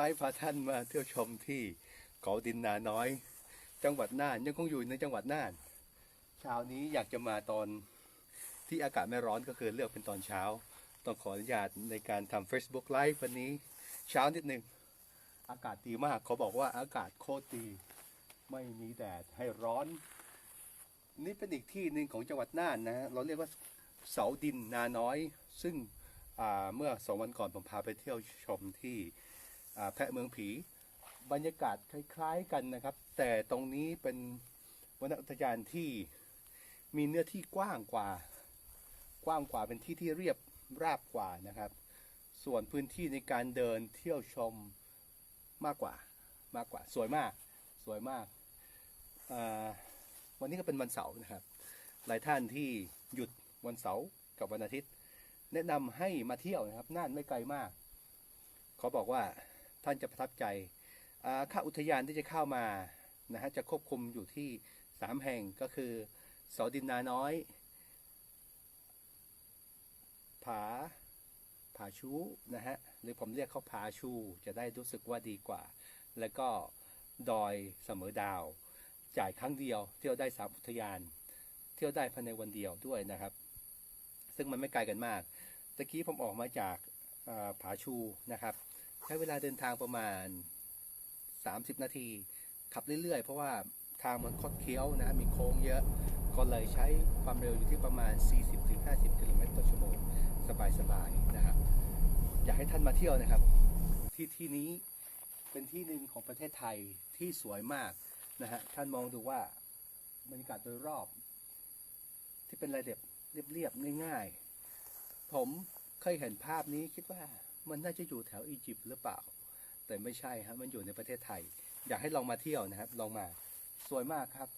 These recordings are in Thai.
วันนี้แต่ปุ๋ย Facebook Live พาท่านมาเที่ยวชมที่เขาดินนาน้อย จังหวัดน่านยังคงอยู่ในจังหวัดน่านเช้านี้อยากจะมาตอนที่อากาศไม่ร้อนก็คือเลือกเป็นตอนเช้า ต้องขออนุญาตในการทำ Facebook Live วันนี้เช้านิดหนึ่งอากาศดีมากเขาบอกว่าอากาศโคตรดีไม่มีแดดให้ร้อน นี่เป็นอีกที่หนึ่งของจังหวัดน่านนะ เราเรียกว่าเสาดินนาน้อย ซึ่งเมื่อสองวันก่อนผมพาไปเที่ยวชมที่ แพะเมืองผีบรรยากาศคล้าย ๆกันนะครับ แต่ตรงนี้เป็นวนอุทยานที่มีเนื้อที่กว้างกว่า กว้างกว่าเป็นที่ที่เรียบราบกว่านะครับ ส่วนพื้นที่ในการเดินเที่ยวชมมากกว่ามากกว่า สวยมาก สวยมาก วันนี้ก็เป็นวันเสาร์นะครับ หลายท่านที่หยุดวันเสาร์กับวันอาทิตย์ แนะนำให้มาเที่ยวนะครับ น่านไม่ไกลมาก เขาบอกว่า ท่านจะประทับใจค่าอุทยานที่จะเข้ามานะฮะจะควบคุมอยู่ที่สามแห่งก็คือสาดินนาน้อย ผาผาชูนะฮะหรือผมเรียกเขาผาชูจะได้รู้สึกว่าดีกว่า แล้วก็ดอยเสมอดาว จ่ายครั้งเดียว เที่ยวได้สามอุทยาน เที่ยวได้ภายในวันเดียวด้วยนะครับ ซึ่งมันไม่ไกลกันมากตะกี้ผมออกมาจากผาชูนะครับ ช้เวลาเดินทางประมาณ 30 นาที ขับเรื่อยๆ เพราะว่าทางมันคดเคี้ยวนะมีโค้งเยอะ ก็เลยใช้ความเร็วอยู่ที่ประมาณ 40-50 กิโลเมตรต่อชั่วโมง สบายๆนะครับ อยากให้ท่านมาเที่ยวนะครับ ที่ที่นี้เป็นที่หนึ่งของประเทศไทยที่สวยมากนะฮะ ท่านมองดูว่าบรรยากาศโดยรอบ ที่เป็นรายเรียบเรียบๆง่ายๆ ผมเคยเห็นภาพนี้คิดว่า มันน่าจะอยู่แถวอียิปต์หรือเปล่า แต่ไม่ใช่ฮะมันอยู่ในประเทศไทย อยากให้ลองมาเที่ยวนะครับลองมาสวยมากครับ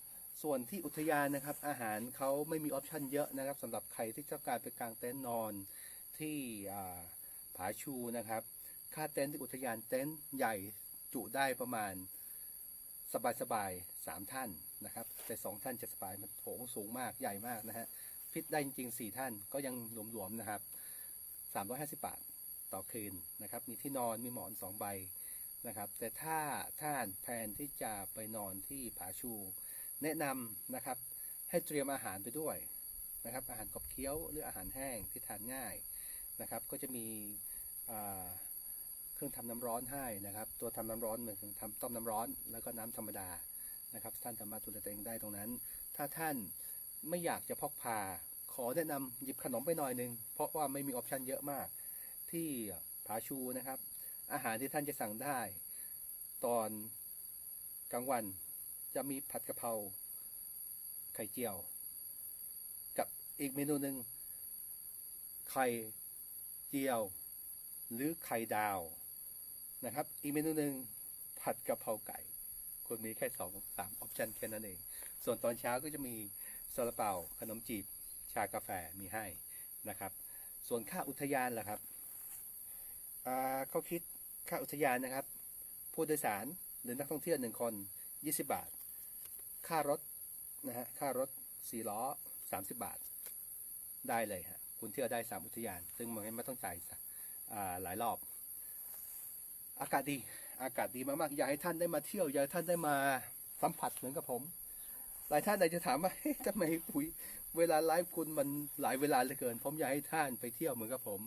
ส่วนที่อุทยานนะครับ อาหารเขาไม่มีออปชั่นเยอะนะครับสำหรับใครที่ต้องการไปกางเต็นท์นอนที่ผาชูนะครับค่าเต็นท์ที่อุทยานเต็นท์ใหญ่จุได้ประมาณสบายสบายๆสามท่านนะครับ แต่สองท่านจะสบายมันโถงสูงมากใหญ่มากนะฮะฟิตได้จริงๆสี่ท่านก็ยังหลวมๆนะครับสามร้อยห้าสิบบาท ต่อคืนนะครับ มีที่นอนมีหมอนสองใบนะครับ แต่ถ้าท่านแพนที่จะไปนอนที่ผาชู แนะนำนะครับ ให้เตรียมอาหารไปด้วยนะครับ อาหารกรอบเคี้ยวหรืออาหารแห้งที่ทานง่ายนะครับ ก็จะมีเครื่องทำน้ำร้อนให้นะครับ ตัวทำน้ำร้อนเหมือนทำต้มน้ำร้อน แล้วก็น้ำธรรมดานะครับ ท่านสามารถดูแลตัวเองได้ตรงนั้น ถ้าท่านไม่อยากจะพกพาขอแนะนำหยิบขนมไปหน่อยหนึ่งเพราะว่าไม่มีออปชันเยอะมาก ที่ผาชูนะครับ อาหารที่ท่านจะสั่งได้ ตอนกลางวันจะมีผัดกะเพราไข่เจียว กับอีกเมนูหนึ่งไข่เจียว หรือไข่ดาวนะครับ อีกเมนูหนึ่งผัดกะเพราไก่คุณมีแค่สองสามออปชันแค่นั้นเอง ส่วนตอนเช้าก็จะมีซาลาเปาขนมจีบชากาแฟมีให้นะครับ ส่วนค่าอุทยานล่ะครับ เขาคิดค่าอุทยานนะครับ ผู้โดยสารหรือนักท่องเที่ยวหนึ่งคน 20 บาท ค่ารถนะฮะค่ารถสี่ล้อ 30 บาท ได้เลยฮะคุณเที่ยวได้สามอุทยาน ซึ่งมันไม่ต้องจ่ายสักหลายรอบ อากาศดีอากาศดีมากๆอยากให้ท่านได้มาเที่ยวอยากให้ท่านได้มาสัมผัสเหมือนกับผม หลายท่านอาจจะถามว่าทำไมปุ๋ยเวลาไลฟ์คุณมันหลายเวลาเหลือเกิน ผมอยากให้ท่านไปเที่ยวเหมือนกับผม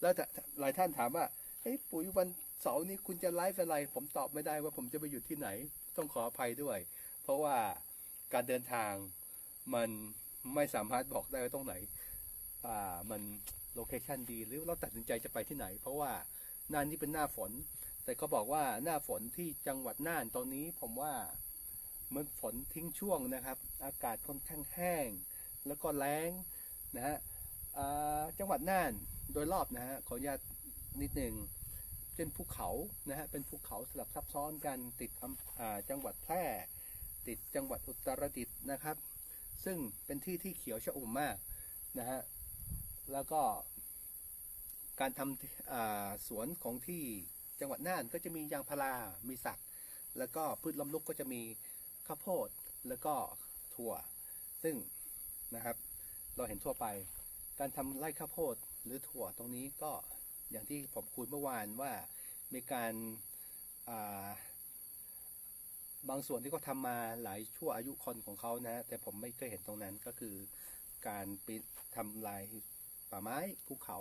แล้วหลายท่านถามว่า เฮ้ยปุ๋ยวันเสาร์นี้คุณจะไลฟ์อะไร ผมตอบไม่ได้ว่าผมจะไปอยู่ที่ไหน ต้องขออภัยด้วย เพราะว่าการเดินทางมันไม่สามารถบอกได้ว่าตรงไหน อ่ามันโลเคชันดีหรือเราตัดสินใจจะไปที่ไหน เพราะว่าน่านนี่เป็นหน้าฝน แต่เขาบอกว่าหน้าฝนที่จังหวัดน่านตอนนี้ผมว่าเหมันฝนทิ้งช่วงนะครับ อากาศค่อนข้างแห้ง แล้วก็แล้งนะฮะจังหวัดน่านโดยรอบนะฮะขออนุญาต นิดหนึ่งเป็นภูเขานะฮะเป็นภูเขาสลับซับซ้อนกันติดจังหวัดแพร่ ติดจังหวัดอุตรดิตถ์นะครับ ซึ่งเป็นที่ที่เขียวชอุ่มมากนะฮะแล้วก็การทำสวนของที่จังหวัดน่านก็จะมียางพารามีสัก แล้วก็พืชล้มลุกก็จะมีข้าวโพดแล้วก็ถั่ว ซึ่งนะครับเราเห็นทั่วไป การทำไร่ข้าวโพดหรือถั่วตรงนี้ก็ อย่างที่ผมคุยเมื่อวานว่ามีการาบางส่วนที่เขาทำมาหลายชั่วอายุคนของเขานะ แต่ผมไม่เคยเห็นตรงนั้นก็คือการปีนทำลายป่าไม้ภูเขา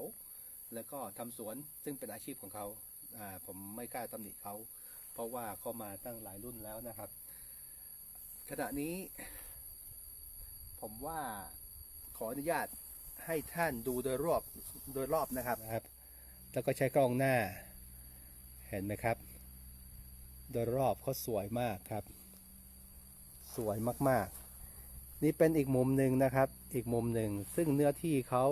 แล้วก็ทำสวนซึ่งเป็นอาชีพของเขาาผมไม่กล้าตำหนิเขาเพราะว่าเขามาตั้งหลายรุ่นแล้วนะครับ ขณะนี้ ผมว่าขออนุญาตให้ท่านดูโดยรอบโดยรอบนะครับ แล้วก็ใช้กล้องหน้า เห็นไหมครับ โดยรอบเขาสวยมากครับ สวยมากๆ นี่เป็นอีกมุมหนึ่งนะครับ อีกมุมหนึ่ง ซึ่งเนื้อที่เขา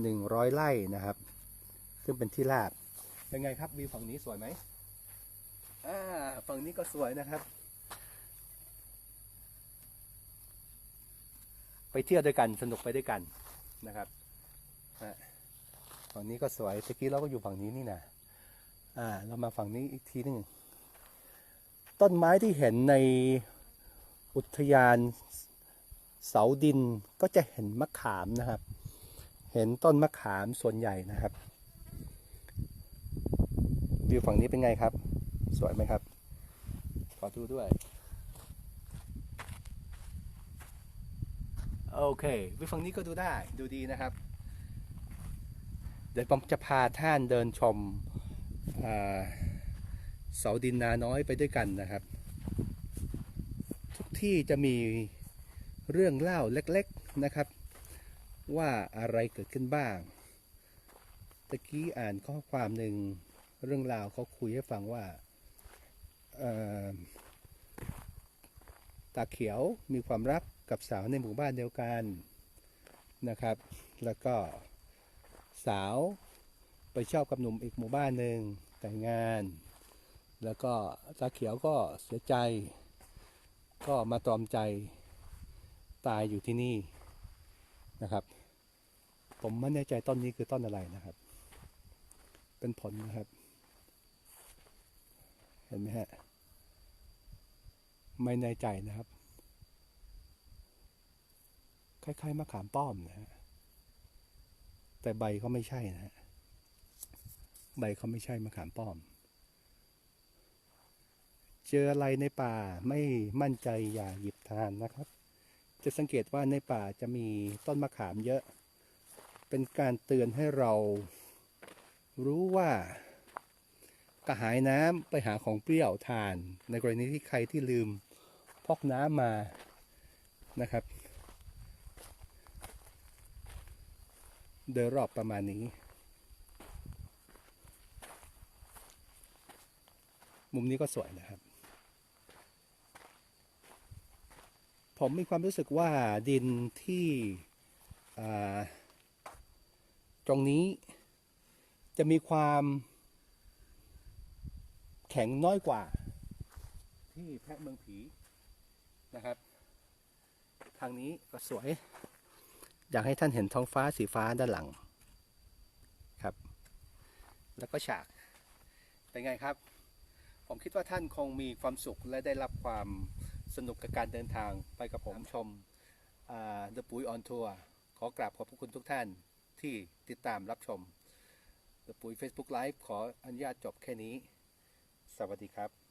หนึ่งร้อยไร่นะครับ ซึ่งเป็นที่ราบเป็นไงครับวิวฝั่งนี้สวยไหมอ่าฝั่งนี้ก็สวยนะครับ ไปเที่ยวด้วยกันสนุกไปด้วยกันนะครับ ฝั่งนี้ก็สวยตะกี้เราก็อยู่ฝั่งนี้นี่นะอ่า เรามาฝั่งนี้อีกทีหนึงต้นไม้ที่เห็นในอุทยานเสาดินก็จะเห็นมะขามนะครับ เห็นต้นมะขามส่วนใหญ่นะครับวิวฝั่งนี้เป็นไงครับ สวยไหมครับ ขอดูด้วย โอเควิวฝั่งนี้ก็ดูได้ ดูดีนะครับ เดี๋ยวผมจะพาท่านเดินชมเสาดินนาน้อยไปด้วยกันนะครับ ทุกที่จะมีเรื่องเล่าเล็กๆนะครับ ว่าอะไรเกิดขึ้นบ้างตะกี้อ่านข้อความหนึ่งเรื่องราวเขาคุยให้ฟังว่าตาเขียวมีความรักกับสาวในหมู่บ้านเดียวกันนะครับ แล้วก็ สาว ไปชอบกับหนุ่มอีกหมู่บ้านหนึ่งแต่งงาน แล้วก็ตาเขียวก็เสียใจ ก็มาตรอมใจตายอยู่ที่นี่นะครับ ผมไม่แน่ใจต้นนี้คือต้นอะไรนะครับ เป็นผลนะครับ เห็นไหมฮะไม่แน่ใจนะครับ คล้ายๆมะขามป้อมนะฮะ แต่ใบเขาไม่ใช่นะฮะใบเขาไม่ใช่มะขามป้อม เจออะไรในป่าไม่มั่นใจอย่าหยิบทานนะครับ จะสังเกตว่าในป่าจะมีต้นมะขามเยอะ เป็นการเตือนให้เรารู้ว่ากระหายน้ำไปหาของเปรี้ยวทาน ในกรณีที่ใครที่ลืมพกน้ำมานะครับ โดยรอบประมาณนี้ มุมนี้ก็สวยนะครับ ผมมีความรู้สึกว่าดินที่ตรงนี้จะมีความแข็งน้อยกว่า ที่แพะเมืองผีนะครับ ทางนี้ก็สวย อยากให้ท่านเห็นท้องฟ้าสีฟ้าด้านหลังครับ แล้วก็ฉาก เป็นไงครับ ผมคิดว่าท่านคงมีความสุขและได้รับความสนุกกับการเดินทางไปกับผมชมอ่า The ปุ๋ยออนทัวร์ขอกราบขอบพระคุณทุกท่านที่ติดตามรับชม The ปุ๋ย Facebook Live ขออนุญาตจบแค่นี้ สวัสดีครับ